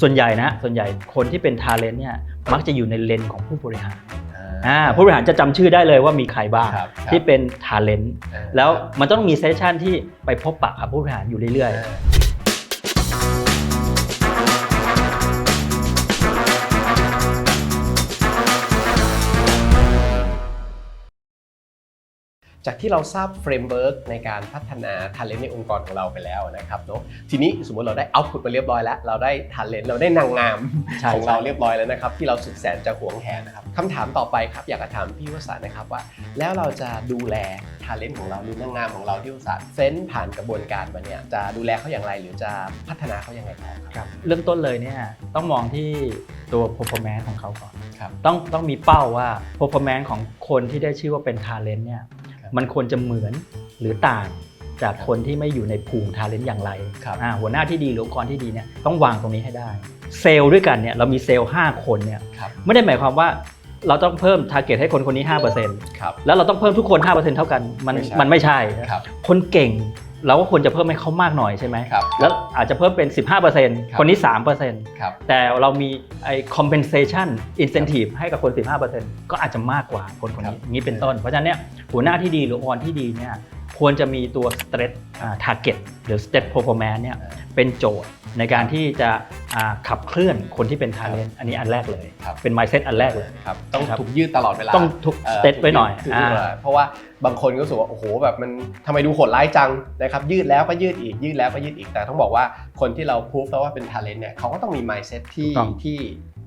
ส่วนใหญ่นะส่วนใหญ่คนที่เป็นทาเลนต์เนี่ยมักจะอยู่ในเลนของผู้บริหารอ่าผู้บริหารจะจำชื่อได้เลยว่ามีใครบ้างครับครับที่เป็นทาเลนต์เออแล้วมันต้องมีเซสชันที่ไปพบปะกับผู้บริหารอยู่เรื่อยเจากที่เราทราบเฟรมเวิร์กในการพัฒนา Talent ในองค์กรของเราไปแล้วนะครับเนาะทีนี้สมมติเราได้เอาพุตไปเรียบร้อยแล้ว เราได้ Talent เราได้นางงามๆใช่ของเราใช่เรียบร้อยแล้วนะครับ ที่เราสุดแสนจะหวงแหนนะครับคำถามต่อไปครับอยากจะถามพี่วสันต์นะครับว่า แล้วเราจะดูแล Talent ของเราหรือนางงามของเราที่วสันต์เฟ้นผ่านกระบวนการมาเนี่ยจะดูแลเขาอย่างไรหรือจะพัฒนาเขาอย่างไรต่อครับครับเริ่มต้นเลยเนี่ยต้องมองที่ตัว performance ของเขาก่อนครับต้องต้องมีเป้าว่า performance ของคนที่ได้ชื่อว่าเป็น talent เนี่ยครับ มันควรจะเหมือนหรือต่างจากคนที่ไม่อยู่ในภูมิ talent อย่างไรครับอ่าหัวหน้าที่ดีหรือองค์กรที่ดีเนี่ยต้องวางตรงนี้ให้ได้ เซลล์ด้วยกันเนี่ยเรามีเซลล์5คนเนี่ยครับไม่ได้หมายความว่าเราต้องเพิ่ม target ให้คนคนนี้5%ครับแล้วเราต้องเพิ่มทุกคน5%เท่ากันมันไม่ใช่มันไม่ใช่ครับคนเก่ง เราก็ควรจะเพิ่มให้เขามากหน่อยใช่ไหมครับแล้วอาจจะเพิ่มเป็น 15%คนนี้ 3%ครับแต่เรามีไอ้ compensation incentive ให้กับคน 15%ก็อาจจะมากกว่าคนคนครันี้บอย่างนี้เป็นต้น เพราะฉะนั้นเนี่ยหัวหน้าที่ดีหรือองค์กรที่ดีเนี่ย ควรจะมีตัว stretch อ่า target หรือ stretch performance เนี่ยเป็นโจทย์ในการที่จะอ่าขับเคลื่อนคนที่เป็น talent อันนี้อันแรกเลยครับเป็น mindset อันแรกเลยครับต้องครับถูกยืดตลอดเวลาต้องทุกเอ่อ stretch ไว้หน่อยถูกอ่ายืดตลอดเพราะว่าบางคนก็รู้สึกว่าโอ้โหแบบมันทำไมดูโหดร้ายจังนะครับยืดแล้วก็ยืดอีกยืดแล้วก็ยืดอีกแต่ต้องบอกว่าคนที่เราพูดแล้วว่าเป็น talent เนี่ยเขาก็ต้องมี mindset ที่ถูกต้องที่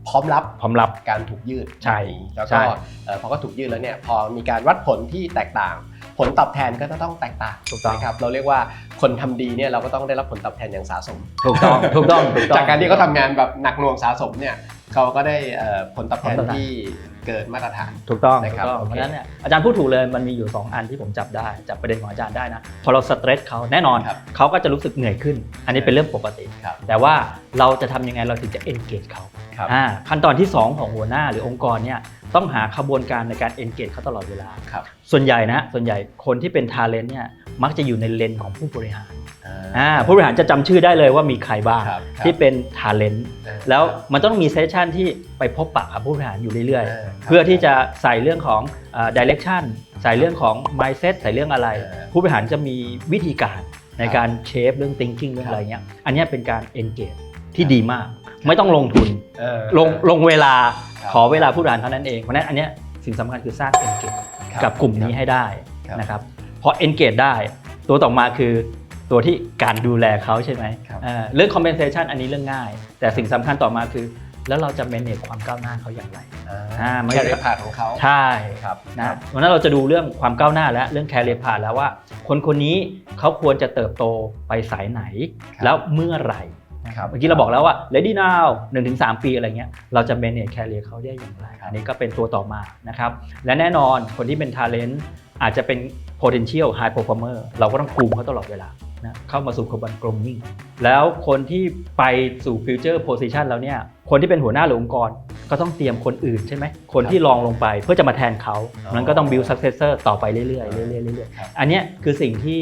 พร้อมรับพร้อมรับการถูกยืดใช่แล้วใช่ก็เอ่อพอก็ถูกยืดแล้วเนี่ยพอมีการวัดผลที่แตกต่าง ผลตอบแทนก็จะต้องแตกต่างถูกต้อง นะครับเราเรียกว่าคนทำดีเนี่ยเราก็ต้องได้รับผลตอบแทนอย่างสะสม ถูกต้องถูกต้องถูกต้อง จากการที่เขาทำงานแบบหนักหน่วงสะสมเนี่ยเขาก็ได้เอ่อผลตอบแทนผลตอบแทน ที่เกินมาตรฐาน ถูกต้องนะถูครับกต้องโอเค เพราะฉะนั้นเนี่ยอาจารย์พูดถูกเลยมันมีอยู่ 2 อันที่ผมจับได้จับประเด็นของอาจารย์ได้นะพอเราสเตรสเขาแน่นอนครับเขาก็จะรู้สึกเหนื่อยขึ้น อันนี้เป็นเรื่องปกติ ครับแต่ว่าเราจะทำยังไงเราถึงจะ engage เขาครับ อ่าขั้นตอนที่ 2 ของหัวหน้าหรือองค์กรเนี่ย ต้องหาขบวนการในการ engage เขาตลอดเวลา ครับ ส่วนใหญ่นะ ส่วนใหญ่คนที่เป็น talent เนี่ยมักจะอยู่ในเลนของผู้บริหารอ่าอ่าผู้บริหารจะจำชื่อได้เลยว่ามีใครบ้างครับครับที่เป็น talent เออแล้วมันต้องมีเซสชันที่ไปพบปะกับผู้บริหารอยู่เรื่อยเออครับ ๆ เพื่อที่จะใส่เรื่องของเอ่อ direction ใส่เรื่องของ mindset ใส่เรื่องอะไร เออผู้บริหารจะมีวิธีการในครับการเชฟเรื่อง thinking เรื่องครับอะไรเงี้ยอันเนี้ยเป็นการ engage ที่ครับดีมาก ไม่ต้องลงทุน เออลงลงเวลาครับ ขอเวลาผู้บริหารเท่านั้นเองเพราะฉะนั้นอันเนี้ยสิ่งสำคัญคือสร้าง engage ครับกับกลุ่มนี้ให้ได้ครับนะครับพอ engage ได้ตัวต่อมาคือตัวที่การดูแลเขาใช่ไหมครับเอ่อเรื่อง compensation อันนี้เรื่องง่าย แต่สิ่งสำคัญต่อมาคือ แล้วเราจะ manage ความก้าวหน้าเขาอย่างไรอ่าไม่แคใช่ริเอร์พาของเขาใช่ครับนะวันนั้นเราจะดูเรื่องความก้าวหน้าและเรื่อง career path แล้วว่า คนคนนี้เขาควรจะเติบโตไปสายไหนครับแล้วเมื่อไหร่ ครับเมื่อกี้เราบอกแล้วว่า ready now 1-3 ปีอะไรเงี้ยเราจะ manage career เขาได้อย่างไรครับอันนี้ก็เป็นตัวต่อมานะครับและแน่นอนคนที่เป็น talent อาจจะเป็น potential high performer เราก็ต้องกลุ่มเขาตลอดเวลา นะเข้ามาสู่กระบวน grooming แล้วคนที่ไปสู่ future position แล้วเนี่ยคนที่เป็นหัวหน้าหรือองค์กร ก็ต้องเตรียมคนอื่นใช่ไหมคนที่รองลงไปเพื่อจะมาแทนเขาอ๋อมันก็ต้อง build successor ต่อไปเรื่อยๆเรื่อยๆเรื่อยครับๆอันเนี้ยคือสิ่งที่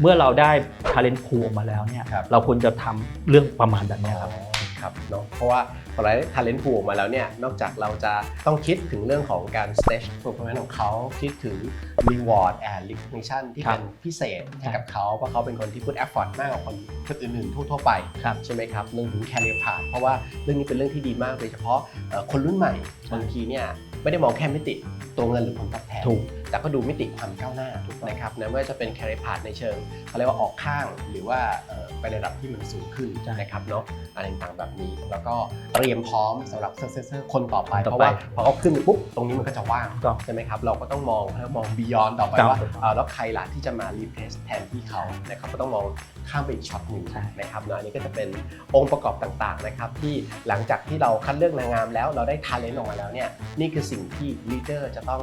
เมื่อเราได้ talent pool ออกมาแล้วเนี่ยครับเราควรจะทำเรื่องประมาณแบบเนี้ยครับ ครับเนาะเพราะว่าพอเราได้ talent pool ออกมาแล้วเนี่ยนอกจากเราจะต้องคิดถึงเรื่องของการ stage performance ของเขาคิดถึง reward and recognition ที่ครับเป็นพิเศษให้กับเขาเพราะเขาเป็นคนที่ put effort มากกว่าคนคนอื่นๆทั่วๆไปครับใช่ไหมครับเรื่องถึง career path เพราะว่าเรื่องนี้เป็นเรื่องที่ดีมากโดยเฉพาะเอ่อคนรุ่นใหม่บางทีเนี่ยไม่ได้มองแค่มิติตัวเงินหรือผลตอบแทนถูก แต่ก็ดูมิติความก้าวหน้านะครับนะไม่ว่าจะเป็น career path ในเชิงเขาเรียกว่าออกข้างหรือว่าเอ่อไประดับที่มันสูงขึ้นใช่นะครับเนาะอะไรต่างๆแบบนี้ แล้วก็เตรียมพร้อมสำหรับ successor คนต่อไปคนต่อไป เพราะว่าพอเขาขึ้นไปปุ๊บตรงนี้มันก็จะว่างถูกต้องใช่ไหมครับเราก็ต้องมองแล้วมอง beyond ต่อไปครับว่าเอ่อแล้วใครล่ะที่จะมา replace แทนที่เขานะครับก็ต้องมอง ข้ามไปอีกช็อตหนึ่งใช่นะครับเนาะอันนี้ก็จะเป็นองค์ประกอบต่างๆนะครับที่หลังจากที่เราคัดเลือกนางงามแล้วเราได้ talent ออกมาแล้วเนี่ยนี่คือสิ่งที่ leader จะต้อง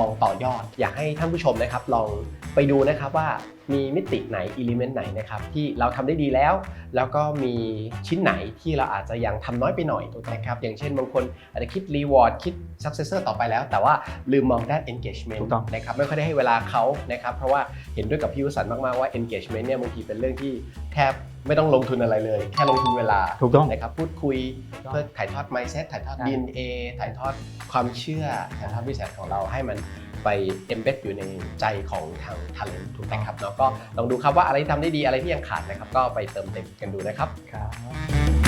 มองต่อยอด อยากให้ท่านผู้ชมนะครับลองไปดูนะครับว่า มีมิติไหนอิเลเมนต์ไหนนะครับที่เราทำได้ดีแล้ว แล้วก็มีชิ้นไหนที่เราอาจจะยังทำน้อยไปหน่อยนะครับอย่างเช่นบางคนอาจจะคิดรีวอร์ดคิด successor ต่อไปแล้ว แต่ว่าลืมมองด้าน engagement ถูกต้องนะครับไม่ค่อยได้ให้เวลาเขานะครับเพราะว่าเห็นด้วยกับพี่วสันต์มาก ๆ ว่า engagement เนี่ยบางทีเป็นเรื่องที่แทบไม่ต้องลงทุนอะไรเลย แค่ลงทุนเวลาถูกต้องนะครับพูดคุยถูกต้องเพื่อถ่ายทอด mindset ถ่ายทอดใช่ DNA ถ่ายทอดความเชื่อถ่ายทอดวิสัยของเราให้มัน ไป embed อยู่ในใจของทาง talent ถูกไหมครับเนาะก็ลองดูครับว่าอะไรที่ทำได้ดีอะไรที่ยังขาดนะครับ ก็ไปเติมเต็มกันดูนะครับ ครับ